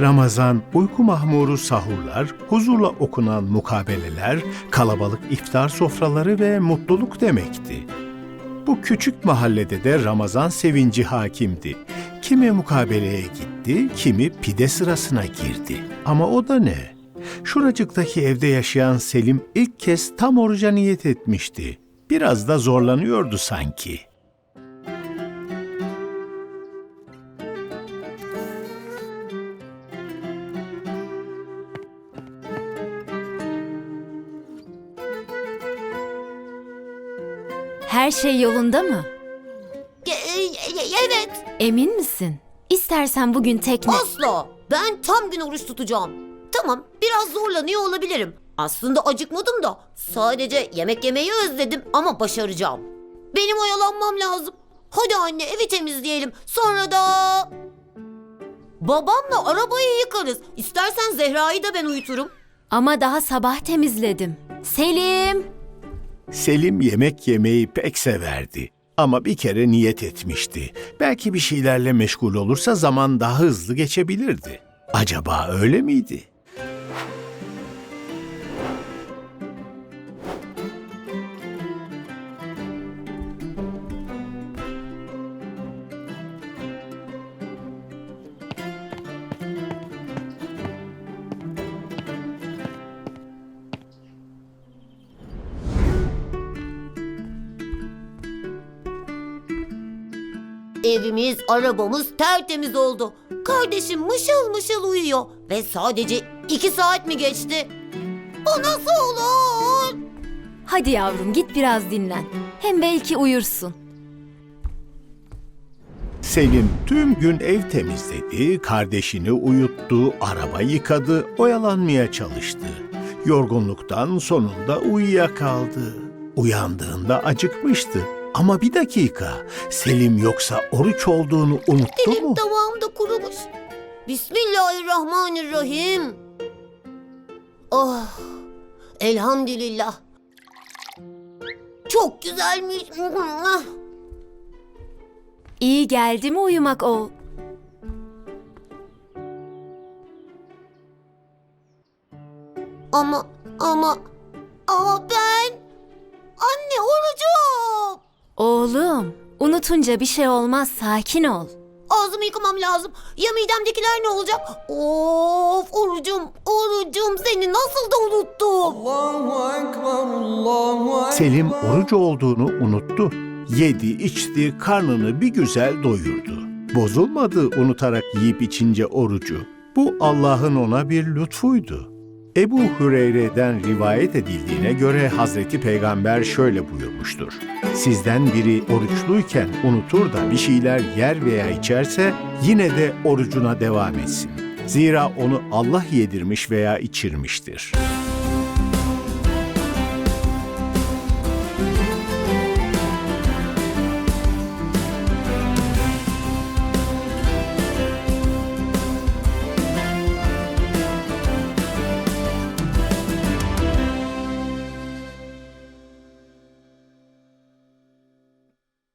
Ramazan, uyku mahmuru sahurlar, huzurla okunan mukabeleler, kalabalık iftar sofraları ve mutluluk demekti. Bu küçük mahallede de Ramazan sevinci hakimdi. Kimi mukabeleye gitti, kimi pide sırasına girdi. Ama o da ne? Şuracıktaki evde yaşayan Selim ilk kez tam oruca niyet etmişti. Biraz da zorlanıyordu sanki. Her şey yolunda mı? evet. Emin misin? İstersen bugün tekne... Asla. Ben tam gün oruç tutacağım. Tamam, biraz zorlanıyor olabilirim. Aslında acıkmadım da. Sadece yemek yemeyi özledim ama başaracağım. Benim oyalanmam lazım. Hadi anne evi temizleyelim. Sonra da... Babamla arabayı yıkarız. İstersen Zehra'yı da ben uyuturum. Ama daha sabah temizledim. Selim! Selim yemek yemeyi pek severdi. Ama bir kere niyet etmişti. Belki bir şeylerle meşgul olursa zaman daha hızlı geçebilirdi. Acaba öyle miydi? Evimiz, arabamız tertemiz oldu. Kardeşim mışıl mışıl uyuyor. Ve sadece iki saat mi geçti? Bu nasıl olur? Hadi yavrum git biraz dinlen. Hem belki uyursun. Selim tüm gün ev temizledi, kardeşini uyuttu, araba yıkadı, oyalanmaya çalıştı. Yorgunluktan sonunda uyuyakaldı. Uyandığında acıkmıştı. Ama bir dakika, Selim yoksa oruç olduğunu unuttu Dilim mu? damağımda kurumuş. Bismillahirrahmanirrahim. Oh, elhamdülillah. Çok güzelmiş. İyi geldi mi uyumak oğul? Ama, ama, ama ben... Anne orucum. Oğlum, unutunca bir şey olmaz. Sakin ol. Ağzımı yıkamam lazım. Ya midemdekiler ne olacak? Of orucum, orucum seni nasıl da unuttum. Allahu Ekber, Allahu Ekber. Selim oruç olduğunu unuttu. Yedi, içti, karnını bir güzel doyurdu. Bozulmadı unutarak yiyip içince orucu. Bu Allah'ın ona bir lütfuydu. Ebu Hüreyre'den rivayet edildiğine göre Hazreti Peygamber şöyle buyurmuştur. Sizden biri oruçluyken unutur da bir şeyler yer veya içerse yine de orucuna devam etsin. Zira onu Allah yedirmiş veya içirmiştir.